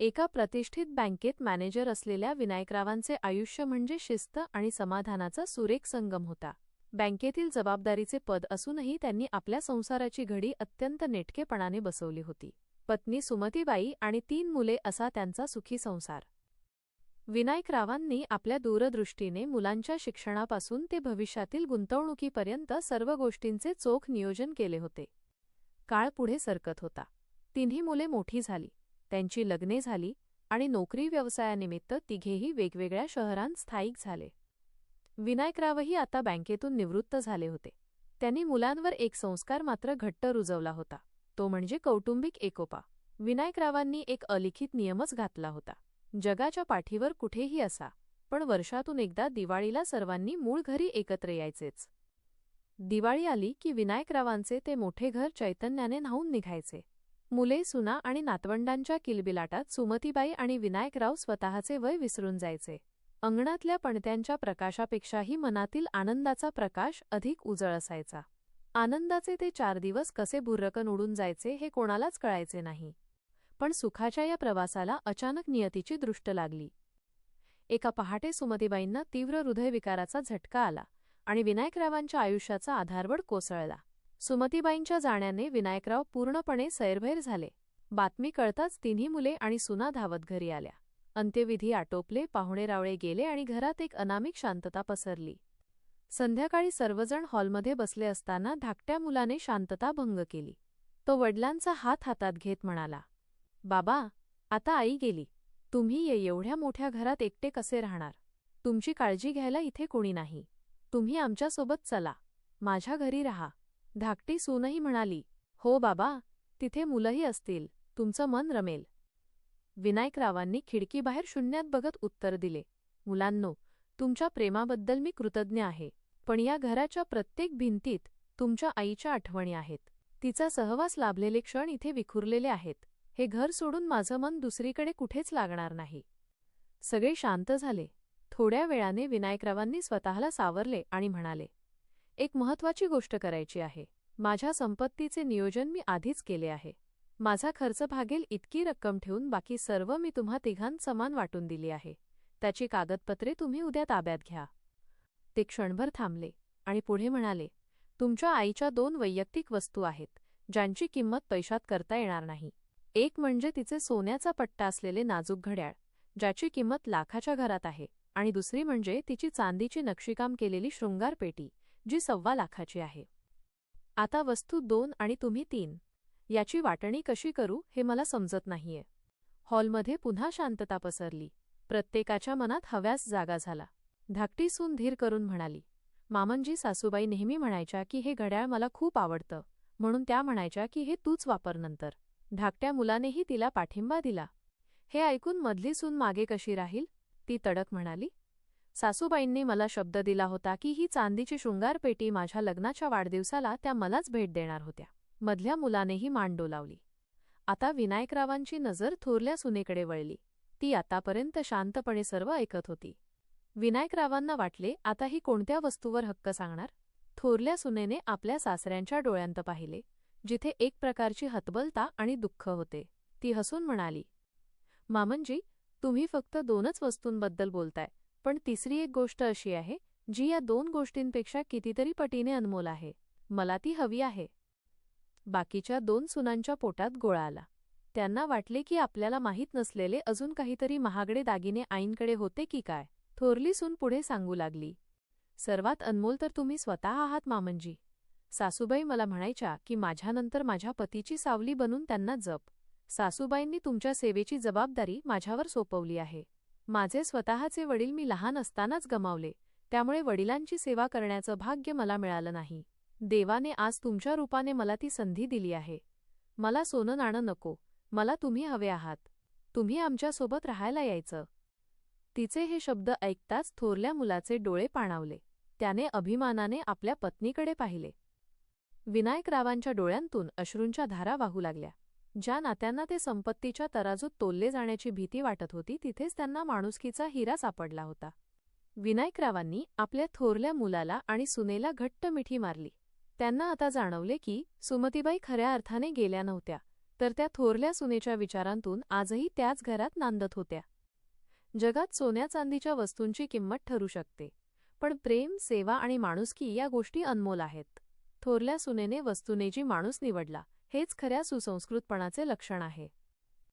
एका प्रतिष्ठित बँकेत मॅनेजर असलेल्या विनायकरावांचे आयुष्य म्हणजे शिस्त आणि समाधानाचा सुरेख संगम होता. बँकेतील जबाबदारीचे पद असूनही त्यांनी आपल्या संसाराची घडी अत्यंत नेटकेपणाने बसवली होती. पत्नी सुमतीबाई आणि तीन मुले असा त्यांचा सुखी संसार. विनायकरावांनी आपल्या दूरदृष्टीने मुलांच्या शिक्षणापासून ते भविष्यातील गुंतवणुकीपर्यंत सर्व गोष्टींचे चोख नियोजन केले होते. काळ पुढे सरकत होता. तिन्ही मुले मोठी झाली. त्यांची लग्ने झाली आणि नोकरी व्यवसायानिमित्त तिघेही वेगवेगळ्या शहरांत स्थायिक झाले. विनायकरावही आता बँकेतून निवृत्त झाले होते. त्यांनी मुलांवर एक संस्कार मात्र घट्ट रुजवला होता. तो म्हणजे कौटुंबिक एकोपा. विनायकरावांनी एक अलिखित नियमच घातला होता. जगाच्या पाठीवर कुठेही असा पण वर्षातून एकदा दिवाळीला सर्वांनी मूळ घरी एकत्र यायचेच. दिवाळी आली की विनायकरावांचे ते मोठे घर चैतन्याने न्हावून निघायचे. मुले सुना आणि नातवंडांच्या किलबिलाटात सुमतीबाई आणि विनायकराव स्वतःचे वय विसरून जायचे. अंगणातल्या पणत्यांच्या प्रकाशापेक्षाही मनातील आनंदाचा प्रकाश अधिक उजळ असायचा. आनंदाचे ते चार दिवस कसे भुर्रकन उडून जायचे हे कोणालाच कळायचे नाही. पण सुखाच्या या प्रवासाला अचानक नियतीची दृष्ट लागली. एका पहाटे सुमतीबाईंना तीव्र हृदयविकाराचा झटका आला आणि विनायकरावांच्या आयुष्याचा आधारवड कोसळला. सुमतीबाईंच्या जाण्याने विनायकराव पूर्णपणे सैरभैर झाले. बातमी कळताच तिन्ही मुले आणि सुना धावत घरी आल्या. अंत्यविधी आटोपले पाहुणेरावळे गेले आणि घरात एक अनामिक शांतता पसरली. संध्याकाळी सर्वजण हॉलमध्ये बसले असताना धाकट्या मुलाने शांतता भंग केली. तो वडिलांचा हात हातात घेत म्हणाला बाबा आता आई गेली. तुम्ही ये एवढ्या मोठ्या घरात एकटे कसे राहणार? तुमची काळजी घ्यायला इथे कोणी नाही. तुम्ही आमच्यासोबत चला. माझ्या घरी राहा. धाकटी सूनही म्हणाली हो बाबा तिथे मुलंही असतील तुमचं मन रमेल. विनायकरावांनी खिडकीबाहेर शून्यात बघत उत्तर दिले मुलांनो तुमच्या प्रेमाबद्दल मी कृतज्ञ आहे पण या घराच्या प्रत्येक भिंतीत तुमच्या आईच्या आठवणी आहेत. तिचा सहवास लाभलेले क्षण इथे विखुरलेले आहेत. हे घर सोडून माझं मन दुसरीकडे कुठेच लागणार नाही. सगळे शांत झाले. थोड्या वेळाने विनायकरावांनी स्वतःला सावरले आणि म्हणाले एक महत्वाची गोष्ट करायची आहे. माझ्या संपत्तीचे नियोजन मी आधीच केले आहे. माझा खर्च भागेल इतकी रक्कम ठेवून बाकी सर्व मी तुम्हा तिघांत समान वाटून दिली आहे. त्याची कागदपत्रे तुम्ही उद्या ताब्यात घ्या. ते क्षणभर थांबले आणि पुढे म्हणाले तुमच्या आईच्या दोन वैयक्तिक वस्तू आहेत ज्यांची किंमत पैशात करता येणार नाही. एक म्हणजे तिचे सोन्याचा पट्टा असलेले नाजूक घड्याळ ज्याची किंमत लाखाच्या घरात आहे आणि दुसरी म्हणजे तिची चांदीची नक्षीकाम केलेली शृंगार पेटी जी सव्वा लाखाची आहे. आता वस्तू दोन आणि तुम्ही तीन. याची वाटणी कशी करू हे मला समजत नाहीये. हॉलमध्ये पुन्हा शांतता पसरली. प्रत्येकाच्या मनात हव्यास जागा झाला. धाकटी सून धीर करून म्हणाली मामनजी सासूबाई नेहमी म्हणायच्या की हे घड्याळ मला खूप आवडतं. म्हणून त्या म्हणायच्या की हे तूच वापर नंतर. धाकट्या मुलानेही तिला पाठिंबा दिला. हे ऐकून मधली सून मागे कशी राहील? ती तडक म्हणाली सासूबाईंनी मला शब्द दिला होता की ही चांदीची शृंगारपेटी माझ्या लग्नाच्या वाढदिवसाला त्या मलाच भेट देणार होत्या. मधल्या मुलानेही मान डोलावली. आता विनायकरावांची नजर थोरल्या सुनेकडे वळली. ती आतापर्यंत शांतपणे सर्व ऐकत होती. विनायकरावांना वाटले आता ही कोणत्या वस्तूवर हक्क सांगणार? थोरल्या सुनेने आपल्या सासऱ्यांच्या डोळ्यांत पाहिले जिथे एक प्रकारची हतबलता आणि दुःख होते. ती हसून म्हणाली मामनजी तुम्ही फक्त दोनच वस्तूंबद्दल बोलताय. पण तिसरी एक गोष्ट अशी आहे जी या दोन गोष्टींपेक्षा कितीतरी पटीने अनमोल आहे. मला ती हवी आहे. बाकीच्या दोन सुनांच्या पोटात गोळा आला. त्यांना वाटले की आपल्याला माहीत नसलेले अजून काहीतरी महागडे दागिने आईंकडे होते की काय? थोरली सून पुढे सांगू लागली. सर्वात अनमोल तर तुम्ही स्वतः आहात मामनजी. सासूबाई मला म्हणायच्या की माझ्यानंतर माझ्या पतीची सावली बनून त्यांना जप. सासूबाईंनी तुमच्या सेवेची जबाबदारी माझ्यावर सोपवली आहे. माझे स्वतःचे वडील मी लहान असतानाच गमावले त्यामुळे वडिलांची सेवा करण्याचं भाग्य मला मिळालं नाही. देवाने आज तुमच्या रूपाने मला ती संधी दिली आहे. मला सोनं नाणं नको मला तुम्ही हवे आहात. तुम्ही आमच्यासोबत राहायला यायचं. तिचे हे शब्द ऐकताच थोरल्या मुलाचे डोळे पाणावले. त्याने अभिमानाने आपल्या पत्नीकडे पाहिले. विनायकरावांच्या डोळ्यांतून अश्रूंच्या धारा वाहू लागल्या. ज्या नात्यांना ते संपत्तीच्या तराजूत तोलले जाण्याची भीती वाटत होती तिथेच त्यांना माणुसकीचा हिरा सापडला होता. विनायकरावांनी आपल्या थोरल्या मुलाला आणि सुनेला घट्ट मिठी मारली. त्यांना आता जाणवले की सुमतीबाई खऱ्या अर्थाने गेल्या नव्हत्या तर त्या थोरल्या सुनेच्या विचारांतून आजही त्याच घरात नांदत होत्या. जगात सोन्या चांदीच्या वस्तूंची किंमत ठरू शकते पण प्रेम सेवा आणि माणुसकी या गोष्टी अनमोल आहेत. थोरल्या सुनेने वस्तुनेजी माणूस निवडला हेच खऱ्या सुसंस्कृतपणाचे लक्षण आहे.